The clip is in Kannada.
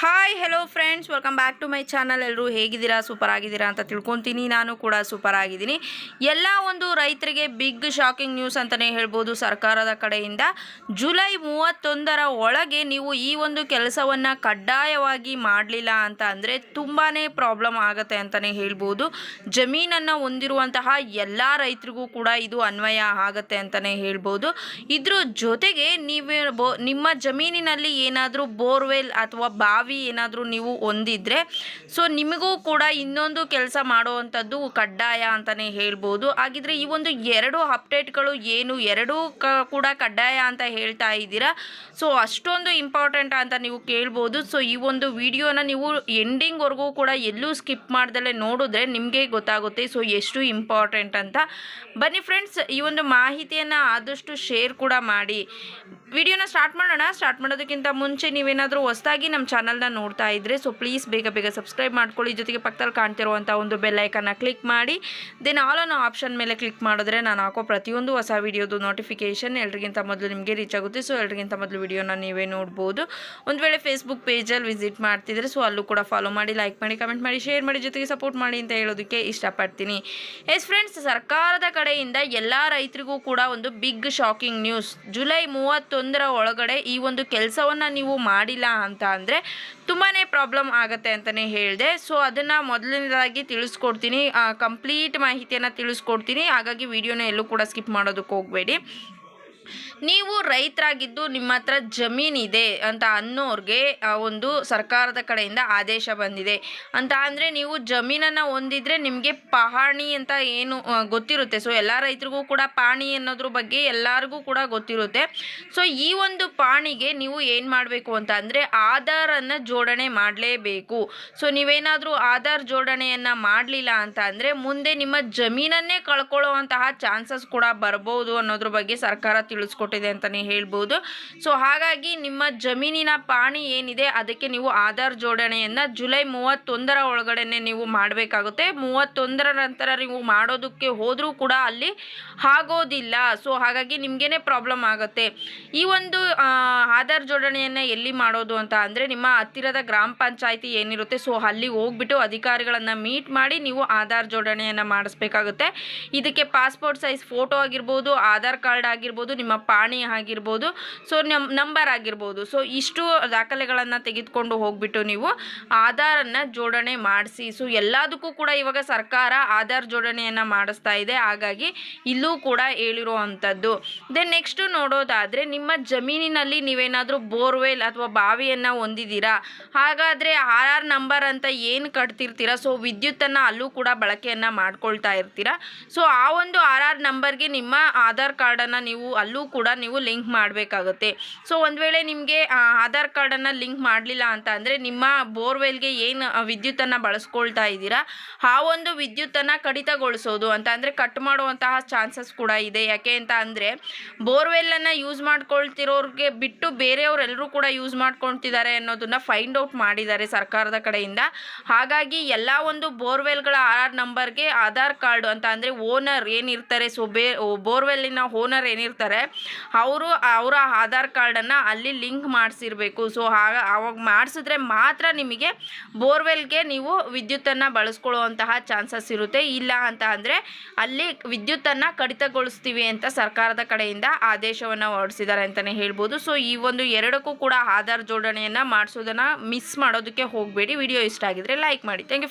Hi hello friends welcome back to my channel ಎಲ್ಲರೂ ಹೇಗಿದ್ದೀರಾ? ಸೂಪರ್ ಆಗಿದ್ದೀರಾ ಅಂತ ತಿಳ್ಕೊತೀನಿ. ನಾನು ಕೂಡ ಸೂಪರ್ ಆಗಿದ್ದೀನಿ. ಎಲ್ಲ ಒಂದು ರೈತರಿಗೆ ಬಿಗ್ ಶಾಕಿಂಗ್ ನ್ಯೂಸ್ ಅಂತಲೇ ಹೇಳ್ಬೋದು ಸರ್ಕಾರದ ಕಡೆಯಿಂದ. ಜುಲೈ ಮೂವತ್ತೊಂದರ ಒಳಗೆ ನೀವು ಈ ಒಂದು ಕೆಲಸವನ್ನು ಕಡ್ಡಾಯವಾಗಿ ಮಾಡಲಿಲ್ಲ ಅಂತ ಅಂದರೆ ತುಂಬಾ ಪ್ರಾಬ್ಲಮ್ ಆಗುತ್ತೆ ಅಂತಲೇ ಹೇಳ್ಬೋದು. ಜಮೀನನ್ನು ಹೊಂದಿರುವಂತಹ ಎಲ್ಲ ರೈತರಿಗೂ ಕೂಡ ಇದು ಅನ್ವಯ ಆಗುತ್ತೆ ಅಂತಲೇ ಹೇಳ್ಬೋದು. ಇದ್ರ ಜೊತೆಗೆ ನೀವು ನಿಮ್ಮ ಜಮೀನಿನಲ್ಲಿ ಏನಾದರೂ ಬೋರ್ವೆಲ್ ಅಥವಾ ಬಾವಿ ಏನಾದರೂ ನೀವು ಹೊಂದಿದ್ರೆ ಸೊ ನಿಮಗೂ ಕೂಡ ಇನ್ನೊಂದು ಕೆಲಸ ಮಾಡುವಂಥದ್ದು ಕಡ್ಡಾಯ ಅಂತಲೇ ಹೇಳ್ಬೋದು. ಹಾಗಿದ್ರೆ ಈ ಒಂದು ಎರಡು ಅಪ್ಡೇಟ್ಗಳು ಏನು, ಎರಡೂ ಕೂಡ ಕಡ್ಡಾಯ ಅಂತ ಹೇಳ್ತಾ ಇದ್ದೀರಾ? ಸೊ ಅಷ್ಟೊಂದು ಇಂಪಾರ್ಟೆಂಟ್ ಅಂತ ನೀವು ಕೇಳ್ಬೋದು. ಸೊ ಈ ಒಂದು ವಿಡಿಯೋನ ನೀವು ಎಂಡಿಂಗ್ವರೆಗೂ ಕೂಡ ಎಲ್ಲೂ ಸ್ಕಿಪ್ ಮಾಡ್ದಲೇ ನೋಡಿದ್ರೆ ನಿಮಗೆ ಗೊತ್ತಾಗುತ್ತೆ ಸೊ ಎಷ್ಟು ಇಂಪಾರ್ಟೆಂಟ್ ಅಂತ. ಬನ್ನಿ ಫ್ರೆಂಡ್ಸ್ ಈ ಒಂದು ಮಾಹಿತಿಯನ್ನು ಆದಷ್ಟು ಶೇರ್ ಕೂಡ ಮಾಡಿ. ವಿಡಿಯೋನ ಸ್ಟಾರ್ಟ್ ಮಾಡೋಣ. ಸ್ಟಾರ್ಟ್ ಮಾಡೋದಕ್ಕಿಂತ ಮುಂಚೆ ನೀವೇನಾದರೂ ಹೊಸದಾಗಿ ನಮ್ಮ ಚಾನಲ್ನ ನೋಡ್ತಾ ಇದ್ದರೆ ಸೊ ಪ್ಲೀಸ್ ಬೇಗ ಬೇಗ ಸಬ್ಸ್ಕ್ರೈಬ್ ಮಾಡ್ಕೊಳ್ಳಿ. ಜೊತೆಗೆ ಪಕ್ಕದಲ್ಲಿ ಕಾಣ್ತಿರುವಂಥ ಒಂದು ಬೆಲ್ ಐಕನ್ನ ಕ್ಲಿಕ್ ಮಾಡಿ. ದೆನ್ ಆಲ್ ಅನ್ನೋ ಆಪ್ಷನ್ ಮೇಲೆ ಕ್ಲಿಕ್ ಮಾಡಿದ್ರೆ ನಾನು ಹಾಕೋ ಪ್ರತಿಯೊಂದು ಹೊಸ ವಿಡಿಯೋದು ನೋಟಿಫಿಕೇಷನ್ ಎಲ್ರಿಗಿಂತ ಮೊದಲು ನಿಮಗೆ ರೀಚ್ ಆಗುತ್ತೆ. ಸೊ ಎಲ್ರಿಗಿಂತ ಮೊದಲು ವಿಡಿಯೋನ ನೀವೇ ನೋಡ್ಬೋದು. ಒಂದು ವೇಳೆ ಫೇಸ್ಬುಕ್ ಪೇಜಲ್ಲಿ ವಿಸಿಟ್ ಮಾಡ್ತಿದ್ರೆ ಸೊ ಅಲ್ಲೂ ಕೂಡ ಫಾಲೋ ಮಾಡಿ ಲೈಕ್ ಮಾಡಿ ಕಮೆಂಟ್ ಮಾಡಿ ಶೇರ್ ಮಾಡಿ, ಜೊತೆಗೆ ಸಪೋರ್ಟ್ ಮಾಡಿ ಅಂತ ಹೇಳೋದಕ್ಕೆ ಇಷ್ಟಪಡ್ತೀನಿ. ಎಸ್ ಫ್ರೆಂಡ್ಸ್ ಸರ್ಕಾರದ ಕಡೆಯಿಂದ ಎಲ್ಲ ರೈತರಿಗೂ ಕೂಡ ಒಂದು ಬಿಗ್ ಶಾಕಿಂಗ್ ನ್ಯೂಸ್ ಜುಲೈ ಮೂವತ್ತೊಂದರ ಒಳಗಡೆ ಈ ಒಂದು ಕೆಲಸವನ್ನು ನೀವು ಮಾಡಿಲ್ಲ ಅಂತ ಅಂದರೆ ತುಂಬಾ ಪ್ರಾಬ್ಲಮ್ ಆಗುತ್ತೆ ಅಂತಲೇ ಹೇಳಿದೆ. ಸೊ ಅದನ್ನು ಮೊದಲನೇದಾಗಿ ತಿಳಿಸ್ಕೊಡ್ತೀನಿ. ಕಂಪ್ಲೀಟ್ ಮಾಹಿತಿಯನ್ನು ತಿಳಿಸ್ಕೊಡ್ತೀನಿ. ಹಾಗಾಗಿ ವಿಡಿಯೋನ ಎಲ್ಲೂ ಕೂಡ ಸ್ಕಿಪ್ ಮಾಡೋದಕ್ಕೆ ಹೋಗಬೇಡಿ. ನೀವು ರೈತರಾಗಿದ್ದು ನಿಮ್ಮ ಹತ್ರ ಜಮೀನಿದೆ ಅಂತ ಅನ್ನೋರಿಗೆ ಒಂದು ಸರ್ಕಾರದ ಕಡೆಯಿಂದ ಆದೇಶ ಬಂದಿದೆ. ಅಂತ ಅಂದರೆ ನೀವು ಜಮೀನನ್ನು ಹೊಂದಿದ್ರೆ ನಿಮಗೆ ಪಹಣಿ ಅಂತ ಏನು ಗೊತ್ತಿರುತ್ತೆ. ಸೊ ಎಲ್ಲ ರೈತರಿಗೂ ಕೂಡ ಪಾಣಿ ಅನ್ನೋದ್ರ ಬಗ್ಗೆ ಎಲ್ಲರಿಗೂ ಕೂಡ ಗೊತ್ತಿರುತ್ತೆ. ಸೊ ಈ ಒಂದು ಪಾಣಿಗೆ ನೀವು ಏನು ಮಾಡಬೇಕು ಅಂತ ಅಂದರೆ ಆಧಾರನ್ನು ಜೋಡಣೆ ಮಾಡಲೇಬೇಕು. ಸೊ ನೀವೇನಾದರೂ ಆಧಾರ್ ಜೋಡಣೆಯನ್ನು ಮಾಡಲಿಲ್ಲ ಅಂತ ಅಂದರೆ ಮುಂದೆ ನಿಮ್ಮ ಜಮೀನನ್ನೇ ಕಳ್ಕೊಳ್ಳುವಂತಹ ಚಾನ್ಸಸ್ ಕೂಡ ಬರ್ಬೋದು ಅನ್ನೋದ್ರ ಬಗ್ಗೆ ಸರ್ಕಾರ ತಿಳಿಸ್ಕೊಟ್ಟಿದೆ ಅಂತಲೇ ಹೇಳ್ಬೋದು. ಸೊ ಹಾಗಾಗಿ ನಿಮ್ಮ ಜಮೀನಿನ ಪಾಣಿ ಏನಿದೆ ಅದಕ್ಕೆ ನೀವು ಆಧಾರ್ ಜೋಡಣೆಯನ್ನು ಜುಲೈ ಮೂವತ್ತೊಂದರ ಒಳಗಡೆನೆ ನೀವು ಮಾಡಬೇಕಾಗುತ್ತೆ. ಮೂವತ್ತೊಂದರ ನಂತರ ನೀವು ಮಾಡೋದಕ್ಕೆ ಹೋದರೂ ಕೂಡ ಅಲ್ಲಿ ಆಗೋದಿಲ್ಲ. ಸೊ ಹಾಗಾಗಿ ನಿಮಗೇನೆ ಪ್ರಾಬ್ಲಮ್ ಆಗುತ್ತೆ. ಈ ಒಂದು ಆಧಾರ್ ಜೋಡಣೆಯನ್ನು ಎಲ್ಲಿ ಮಾಡೋದು ಅಂತ ಅಂದರೆ ನಿಮ್ಮ ಹತ್ತಿರದ ಗ್ರಾಮ ಪಂಚಾಯಿತಿ ಏನಿರುತ್ತೆ ಸೊ ಅಲ್ಲಿ ಹೋಗ್ಬಿಟ್ಟು ಅಧಿಕಾರಿಗಳನ್ನು ಮೀಟ್ ಮಾಡಿ ನೀವು ಆಧಾರ್ ಜೋಡಣೆಯನ್ನು ಮಾಡಿಸ್ಬೇಕಾಗುತ್ತೆ. ಇದಕ್ಕೆ ಪಾಸ್ಪೋರ್ಟ್ ಸೈಜ್ ಫೋಟೋ ಆಗಿರ್ಬೋದು, ಆಧಾರ್ ಕಾರ್ಡ್ ಆಗಿರ್ಬೋದು ಪಾಣಿ ಆಗಿರ್ಬೋದು, ಸೊ ನಮ್ಮ ನಂಬರ್ ಆಗಿರ್ಬೋದು. ಸೊ ಇಷ್ಟು ದಾಖಲೆಗಳನ್ನು ತೆಗೆದುಕೊಂಡು ಹೋಗ್ಬಿಟ್ಟು ನೀವು ಆಧಾರನ್ನು ಜೋಡಣೆ ಮಾಡಿಸಿ. ಸೊ ಎಲ್ಲದಕ್ಕೂ ಕೂಡ ಇವಾಗ ಸರ್ಕಾರ ಆಧಾರ್ ಜೋಡಣೆಯನ್ನು ಮಾಡಿಸ್ತಾ ಇದೆ. ಹಾಗಾಗಿ ಇಲ್ಲೂ ಕೂಡ ಹೇಳಿರುವಂಥದ್ದು. ದೆನ್ ನೆಕ್ಸ್ಟು ನೋಡೋದಾದರೆ ನಿಮ್ಮ ಜಮೀನಿನಲ್ಲಿ ನೀವೇನಾದರೂ ಬೋರ್ವೆಲ್ ಅಥವಾ ಬಾವಿಯನ್ನು ಹೊಂದಿದ್ದೀರಾ? ಹಾಗಾದರೆ ಆರ್ ಆರ್ ನಂಬರ್ ಅಂತ ಏನು ಕಟ್ತಿರ್ತೀರ? ಸೊ ವಿದ್ಯುತ್ತನ್ನು ಅಲ್ಲೂ ಕೂಡ ಬಳಕೆಯನ್ನು ಮಾಡ್ಕೊಳ್ತಾ ಇರ್ತೀರಾ? ಸೊ ಆ ಒಂದು ಆರ್ ಆರ್ ನಂಬರ್ಗೆ ನಿಮ್ಮ ಆಧಾರ್ ಕಾರ್ಡನ್ನು ನೀವು ಕೂಡ ನೀವು ಲಿಂಕ್ ಮಾಡಬೇಕಾಗುತ್ತೆ. ಸೊ ಒಂದು ವೇಳೆ ನಿಮಗೆ ಆಧಾರ್ ಕಾರ್ಡನ್ನು ಲಿಂಕ್ ಮಾಡಲಿಲ್ಲ ಅಂತ ಅಂದರೆ ನಿಮ್ಮ ಬೋರ್ವೆಲ್ಗೆ ಏನು ವಿದ್ಯುತ್ತನ್ನು ಬಳಸ್ಕೊಳ್ತಾ ಇದ್ದೀರಾ, ಆ ಒಂದು ವಿದ್ಯುತ್ತನ್ನು ಕಡಿತಗೊಳಿಸೋದು ಅಂತ ಅಂದರೆ ಕಟ್ ಮಾಡುವಂತಹ ಚಾನ್ಸಸ್ ಕೂಡ ಇದೆ. ಯಾಕೆ ಅಂತ ಅಂದರೆ ಬೋರ್ವೆಲ್ಲನ್ನು ಯೂಸ್ ಮಾಡ್ಕೊಳ್ತಿರೋರಿಗೆ ಬಿಟ್ಟು ಬೇರೆಯವರೆಲ್ಲರೂ ಕೂಡ ಯೂಸ್ ಮಾಡ್ಕೊಳ್ತಿದ್ದಾರೆ ಅನ್ನೋದನ್ನು ಫೈಂಡ್ ಔಟ್ ಮಾಡಿದ್ದಾರೆ ಸರ್ಕಾರದ ಕಡೆಯಿಂದ. ಹಾಗಾಗಿ ಎಲ್ಲ ಒಂದು ಬೋರ್ವೆಲ್ಗಳ ಆರ್ ನಂಬರ್ಗೆ ಆಧಾರ್ ಕಾರ್ಡ್ ಅಂತ ಅಂದರೆ ಓನರ್ ಏನಿರ್ತಾರೆ, ಸೊ ಬೇ ಬೋರ್ವೆಲ್ಲಿನ ಓನರ್ ಏನಿರ್ತಾರೆ ಅವರು, ಅವರ ಆಧಾರ್ ಕಾರ್ಡನ್ನು ಅಲ್ಲಿ ಲಿಂಕ್ ಮಾಡಿಸಿರ್ಬೇಕು. ಸೊ ಆಗ ಅವಾಗ ಮಾಡಿಸಿದ್ರೆ ಮಾತ್ರ ನಿಮಗೆ ಬೋರ್ವೆಲ್ಗೆ ನೀವು ವಿದ್ಯುತ್ತನ್ನು ಬಳಸ್ಕೊಳ್ಳುವಂತಹ ಚಾನ್ಸಸ್ ಇರುತ್ತೆ. ಇಲ್ಲ ಅಂತ ಅಂದರೆ ಅಲ್ಲಿ ವಿದ್ಯುತ್ತನ್ನು ಕಡಿತಗೊಳಿಸ್ತೀವಿ ಅಂತ ಸರ್ಕಾರದ ಕಡೆಯಿಂದ ಆದೇಶವನ್ನು ಹೊರಡಿಸಿದ್ದಾರೆ ಅಂತಲೇ ಹೇಳ್ಬೋದು. ಸೊ, ಈ ಒಂದು ಎರಡಕ್ಕೂ ಕೂಡ ಆಧಾರ್ ಜೋಡಣೆಯನ್ನು ಮಾಡಿಸೋದನ್ನು ಮಿಸ್ ಮಾಡೋದಕ್ಕೆ ಹೋಗಬೇಡಿ. ವಿಡಿಯೋ ಇಷ್ಟ ಆಗಿದ್ರೆ ಲೈಕ್ ಮಾಡಿ. Thank you.